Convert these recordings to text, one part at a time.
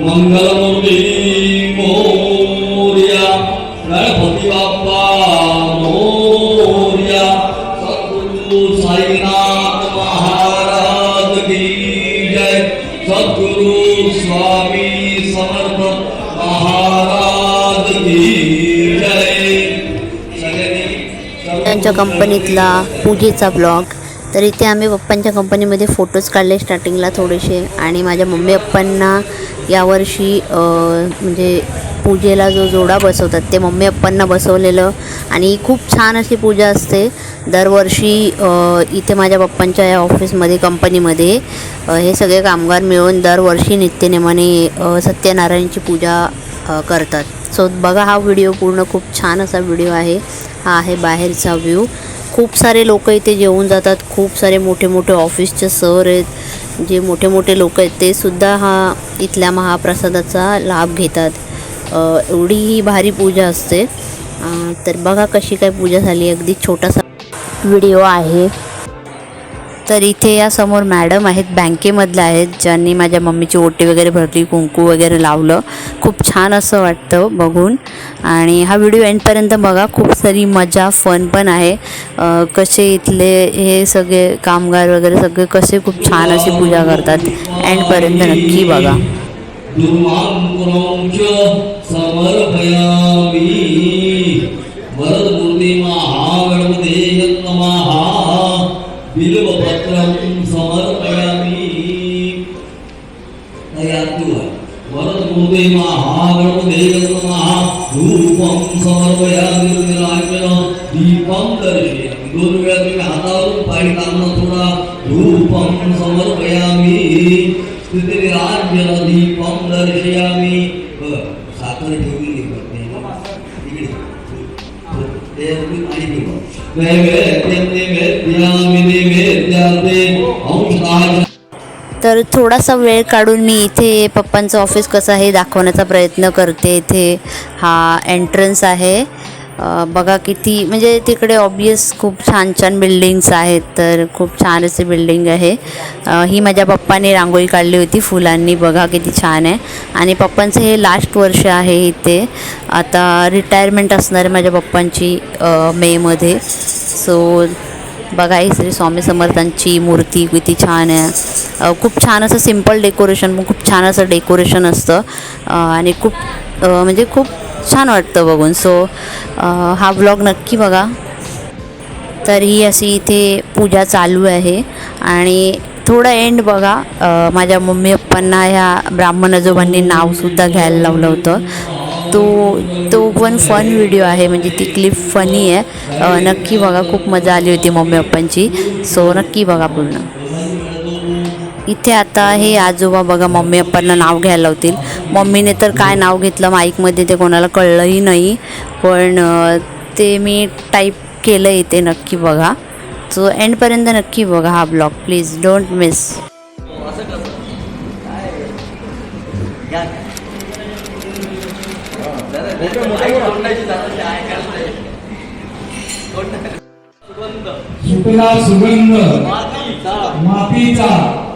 मंगलमूर्ती मोर्या गणपती बाप्पा मोर्या सद्गुरु साईनाथ महाराज की जय। सद्गुरु स्वामी समर्थ महाराज की जय। सर्व त्यांच्या कंपनीतला पूजेचा ब्लॉग तर इथे आम्ही पप्पांच्या कंपनीमध्ये फोटोज काढले स्टार्टिंगला थोडेसे. आणि माझ्या मम्मी पप्पांना यावर्षी म्हणजे पूजेला जो जोडा बसवतात ते मम्मी पप्पांना बसवलेलं. आणि खूप छान अशी पूजा असते. दरवर्षी इथे माझ्या पप्पांच्या या ऑफिसमध्ये कंपनीमध्ये हे सगळे कामगार मिळून दरवर्षी नित्यनेमाने सत्यनारायणची पूजा करतात. सो बघा हा व्हिडिओ पूर्ण खूप छान असा व्हिडिओ आहे. हा आहे बाहेरचा व्ह्यू. खूप सारे लोक इथे जेवून जातात. खूप सारे मोठे मोठे ऑफिसचे सर आहेत. जे मोठे मोठे लोक आहेत ते सुद्धा हा इथल्या महाप्रसादाचा लाभ घेतात. एवढी ही भारी पूजा असते. तर बघा कशी काय पूजा झाली. अगदी छोटासा व्हिडिओ आहे. तर इथे या समोर मॅडम आहेत. बँकेमधल्या आहेत. ज्यांनी माझ्या मम्मीची ओटी वगैरे भरली कुंकू वगैरे लावलं. खूप छान असं वाटतं बघून. आणि हा व्हिडिओ एंडपर्यंत बघा. खूप सारी मजा फन पण आहे. कसे इथले हे सगळे कामगार वगैरे सगळे कसे खूप छान अशी पूजा करतात. एंडपर्यंत नक्की बघा. दुर्वाङ्कुरं च समर्पयामि। वरदमूर्ति महागणपते नमः बिल्वपत्रं समर्पयामि। वरदमूर्ति महागणपते नमः धूपं समर्पयामि निराजन दीपं दोन वेळा तुम्ही हातावरून पाय टाकणं थोडा धूपं समर्पयामि। साखर ठेवली तर थोडासा वेळ काढून मी इथे पप्पांचं ऑफिस कसं आहे हे दाखवण्याचा प्रयत्न करते. इथे हा एंट्रन्स आहे. बघा किती म्हणजे तिकडे ऑबियस खूप छान छान बिल्डिंग्स आहेत तर खूप छान असे बिल्डिंग आहे. ही माझ्या पप्पाने रांगोळी काढली होती फुलांनी. बघा किती छान आहे. आणि पप्पांचं हे लास्ट वर्ष आहे इथे. आता रिटायरमेंट असणार आहे माझ्या पप्पांची मेमध्ये सो बघा ही श्री स्वामी समर्थांची मूर्ती किती छान आहे. खूप छान असं सिंपल डेकोरेशन पण खूप छान असं डेकोरेशन असतं. आणि खूप म्हणजे खूप छान वाटतं बघून. सो हा ब्लॉग नक्की बघा. तर ही अशी इथे पूजा चालू आहे. आणि थोडं एंड बघा. माझ्या मम्मी पप्पांना ह्या ब्राह्मण आजोबांनी नावसुद्धा घ्यायला लावलं होतं. तो तो पण फन व्हिडिओ आहे. म्हणजे ती क्लिप फनी आहे. नक्की बघा. खूप मजा आली होती मम्मी पप्पांची. सो नक्की बघा पूर्ण. इथे आता हे आजोबा बघा मम्मी पप्पांना नाव घ्यायला लावतील. मम्मीने तर काय नाव घेतलं माईकमध्ये ते कोणाला कळलंही नाही. पण ते मी टाईप केलं इथे नक्की बघा. सो एंडपर्यंत नक्की बघा हा ब्लॉग प्लीज डोंट मिस सुगंध सुगंध. मातीचा.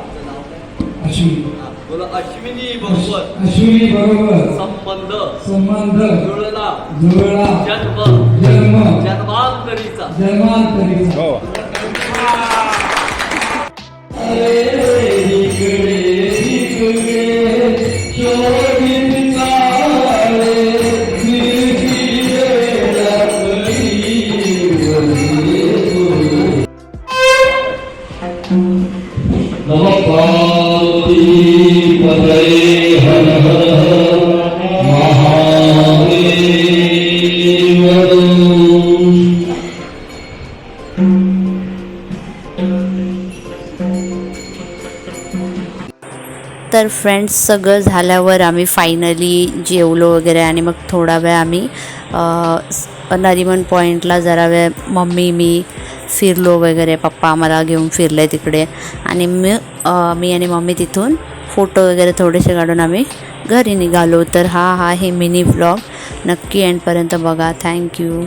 अश्विनी बरोबर. अश्विनी बरोबर. संबंध. संबंध. जुळला. जुळला. जन्म. जन्म. जन्मांतरीचा. जन्मांतरीचा. नमः तर फ्रेंड्स सगळं झाल्यावर आम्ही फायनली जेवलो वगैरे आणि मग थोडा वेळ आम्ही नरिमन पॉईंटला जरा वेळ मम्मी मी फिरलो वगैरे पप्पा आम्हाला घेऊन फिरले तिकडे. आणि मी मी आणि मम्मी तिथून फोटो वगैरे थोडेसे काढून आम्ही घरी निघालो. तर हा हा आहे मिनी ब्लॉग नक्की एंडपर्यंत बघा. थँक्यू